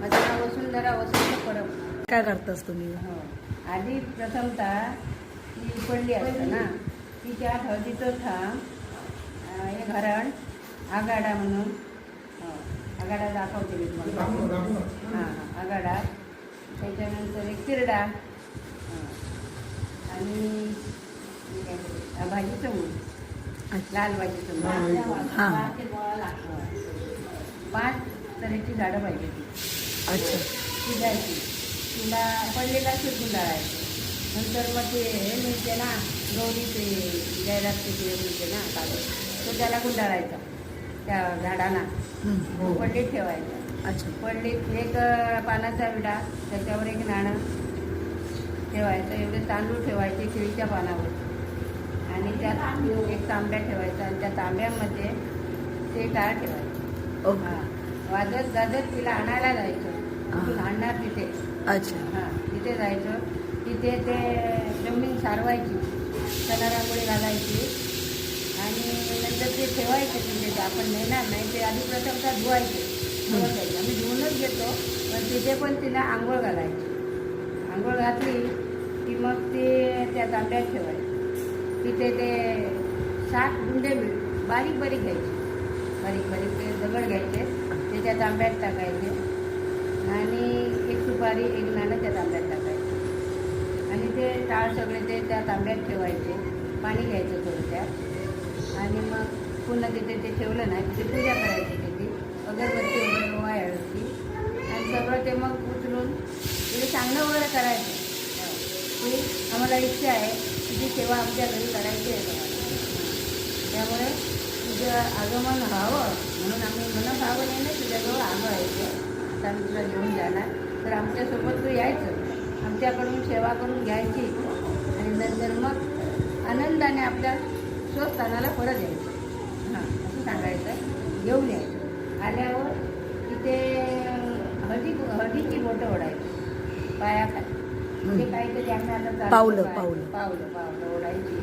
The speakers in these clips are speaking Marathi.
माझं नाव वसुंधरा वसंत परब काय करतास तुम्ही? हो. आधी प्रथमतः ती उकडली असतं ना. तिच्या हळदीचं थांब. हे घरण आगाडा म्हणून. हो. आगाडा दाखवते मी तुम्हाला. हां हां आगाडा. त्याच्यानंतर एक तिरडा हां. आणि हे ते, भाजीचं मूळ. लाल भाजीचं मूळ. हां. हां. पाच तऱ्हेची झाडं पाहिजे ती अच्छा. शिजायची तिला पडलेला शिजून गुंडाळायचं नंतर मग ते हे मिळते ना गौरी ते जाहिरात ते मिळते ना कागद. तो त्याला गुंडाळायचा त्या झाडाला. पडलीत ठेवायचा. अच्छा. पडलीत. एक पानाचा विडा त्याच्यावर एक नाणं ठेवायचं. एवढे तांदूळ ठेवायचे केळीच्या पानावर. आणि त्यात एक तांब्या ठेवायचा. आणि त्या तांब्यामध्ये ते टाळ ठेवायचं. हां. वाजत गाजत तिला आणायला जायचं. हां. आणणार तिथे. अच्छा. हां तिथे जायचं. तिथे ते जमीन सारवायची. सणारांगोळी घालायची. आणि नंतर ते ठेवायचे तिथे ते आपण नेणार नाही ते आधी प्रथमतः धुवायचे. धुवत जायचे आम्ही धुवूनच घेतो पण तिथे पण तिला आंघोळ घालायची. आंघोळ घातली की मग ते त्या तांब्यात ठेवायचे. तिथे ते सात गुंडे मिळ बारीक बारीक घ्यायचे. बारीक बारीक ते दगड घ्यायचे. ते त्या तांब्यात टाकायचे. आणि एक सुपारी एक नाणं त्या तांब्यात टाकायचं. आणि ते टाळ सगळे ते त्या तांब्यात ठेवायचे पाणी घ्यायचं थोडं त्यात आणि मग पुन्हा तिथे ते ठेवलं ना तिथे पूजा करायची त्याची अगरबत्ती वगैरे वायची आणि सगळं ते मग उचलून तिथे सांगणं वगैरे करायचं. की आम्हाला इच्छा आहे तुझी सेवा आमच्या घरी करायची आहे. त्यामुळे तुझं आगमन व्हावं म्हणून आम्ही मनभावनेने ना तुझ्याजवळ आलो तुला घेऊन जाणार. तर आमच्यासोबत तू यायचं. आमच्याकडून सेवा करून घ्यायची. आणि नंतर मग आनंदाने आपल्या स्वस्थानाला परत यायचं. हां असं सांगायचं. घेऊन यायचं. आल्यावर तिथे हळदी हळदीची बोटं ओढायची. पायाखाली म्हणजे काहीतरी आम्ही आता चालतो पावलं, पावलं. पावलं पावलं ओढायची.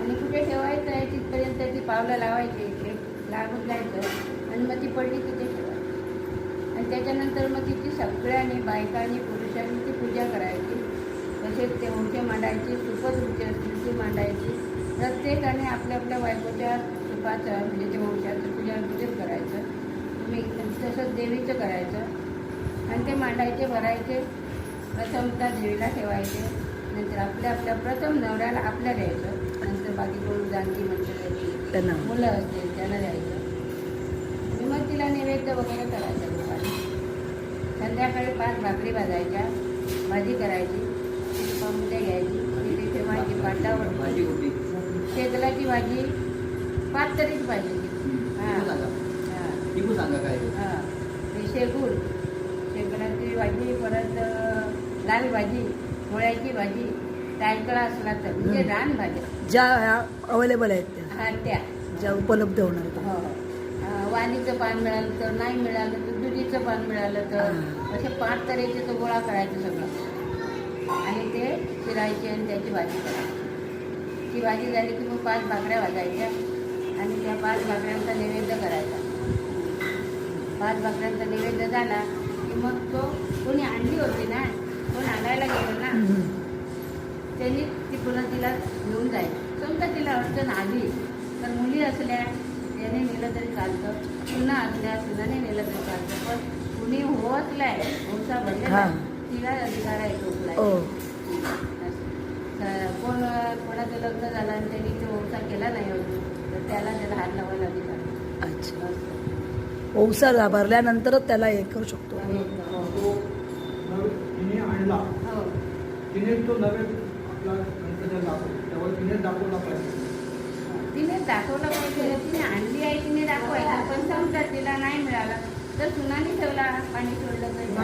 आणि कुठे ठेवायचं आहे तिथपर्यंत ती पावलं लावायची इथे लागून जायचं. आणि मग ती पडली तिथे. आणि त्याच्यानंतर मग तिची सगळ्यांनी बायकांनी पुरुषांनी ती पूजा करायची. तसेच ते उंचे मांडायची सुपत उंचे असतील ती मांडायची. प्रत्येकाने आपल्या आपल्या बायकोच्या सुपाचं म्हणजे ते वंशाचं पूजा पूजन करायचं. तुम्ही तसंच देवीचं करायचं. आणि ते मांडायचे भरायचे प्रथमतः देवीला ठेवायचे. नंतर आपल्या आपल्या प्रथम नवऱ्याला आपल्या द्यायचं. नंतर बाकी कोण मंडळी त्यांना. मुलं असतील त्यांना द्यायचं. मग तिला नैवेद्य वगैरे करायचं. संध्याकाळी पाच भाकरी भाजायच्या भाजी करायची तिथे पामुद्या घ्यायची तिथे ठेवायची. पाटावर भाजी होती शेगलाची भाजी पाच तरीच भाजी. हां. हां. टिपू सांगा काय. हां. ते शेगूर शेगलाची भाजी परत लाल भाजी मुळ्याची भाजी टायकळा असला तर. म्हणजे. रान भाज्या. ज्या अवेलेबल आहेत त्या. हा त्या. ज्या उपलब्ध होणार आहेत. हो. अं, वाणीचं पान मिळालं तर नाही मिळालं तर दुधीचं पान मिळालं तर. असे पाच तऱ्हेचे तो गोळा करायचं सगळं आणि ते चिरायचे आणि त्याची भाजी करायची ती भाजी झाली की मग पाच भाकऱ्या भाजायच्या आणि त्या पाच भाकऱ्यांचा नैवेद्य करायचा पाच भाकऱ्यांचा नैवेद्य झाला की मग तो कोणी आणली होती ना कोण आणायला गेलो ना. त्यांनी ती पुन्हा तिला घेऊन जायची समजा तिला अडचण आली तर मुली असल्या त्याने नेलं तरी चालतं पुन्हा असल्या सुनाने नेलं तरी चालतं पण कुणी होतलाय होता भरलेला हा. तिला अधिकार आहे असं. तर कोण कोणाचं लग्न झालं आणि त्यांनी तो व्यवसाय केला नाही अजून तर त्याला त्याला हात लावायला अधिकार. अच्छा. ओवसा भरल्यानंतरच त्याला हे करू शकतो हो. तिने हो तिने तो नवे आपला गणपतीला दाखवला तेव्हा तिने दाखवला पाहिजे तिने दाखवलं पाहिजे. तिने आणली आहे तिने दाखवायला. पण समजा तिला नाही मिळाला तर सुनाने ठेवला पाणी सोडलं तर.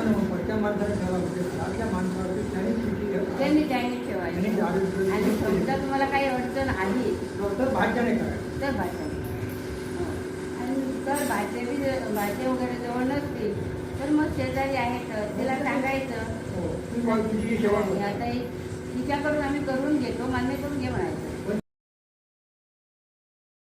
त्यांनी त्यांनी ठेवायचं. आणि समजा तुम्हाला काही अडचण आली तर भाज्याने तर भाज्या आणि तर भाज्या बी भाज्या वगैरे जवळ नसतील तर मग शेजारी आहेत तिला सांगायचं. हो. आता ही- तिच्याकडून आम्ही करून घेतो मान्य करून घे म्हणायचं.